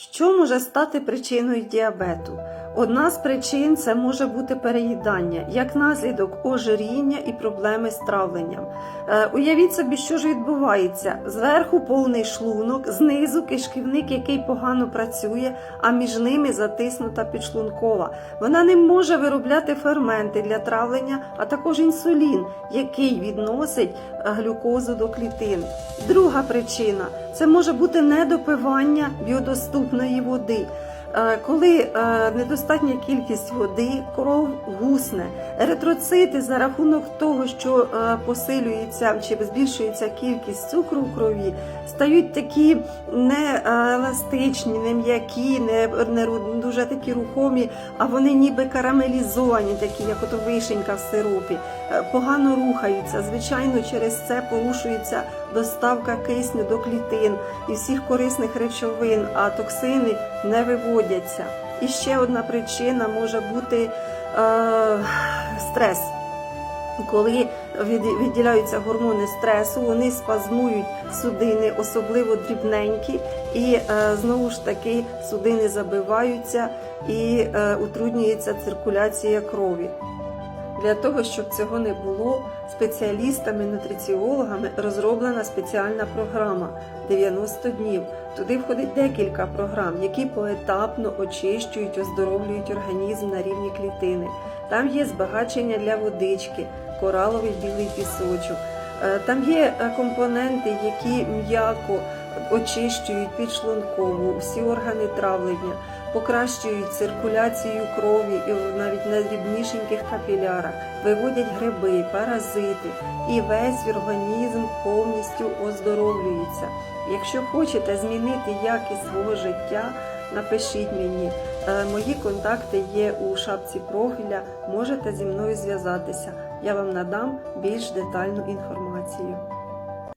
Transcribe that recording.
Що може стати причиною діабету? Одна з причин це може бути переїдання, як наслідок ожиріння і проблеми з травленням. Е, уявіть собі, що ж відбувається. Зверху повний шлунок, знизу кишківник, який погано працює, а між ними затиснута підшлункова. Вона не може виробляти ферменти для травлення, а також інсулін, який відносить е, глюкозу до клітин. Друга причина це може бути недопивання біодоступної води. Е, Коли е, недостатня кількість води, кров гусне, еритроцити за рахунок того, що е, посилюється чи збільшується кількість цукру в крові, стають такі не е, еластичні, не м'які, не, не дуже такі рухомі, а вони ніби карамелізовані, такі як ото вишенька в сиропі, погано рухаються. Звичайно, через це порушується доставка кисню до клітин і всіх корисних речовин, а токсини не виводяться. І ще одна причина може бути е, стрес. Коли від- відділяються гормони стресу, вони спазмують судини, особливо дрібненькі, і е, знову ж таки судини забиваються і е, утруднюється циркуляція крові. Для того, щоб цього не було, спеціалістами, нутриціологами розроблена спеціальна програма 90 днів. Туди входить декілька програм, які поетапно очищують, оздоровлюють організм на рівні клітини. Там є збагачення для водички, кораловий білий пісочок. Е, Там є е, компоненти, які м'яко очищують підшлункову, всі органи травлення, покращують циркуляцію крові і навіть на дрібнішеньких капілярах, виводять гриби, паразити, і весь організм повністю оздоровлюється. Якщо хочете змінити якість свого життя, напишіть мені. Е, Мої контакти є у шапці профіля. Можете зі мною зв'язатися. Я вам надам більш детальну інформацію.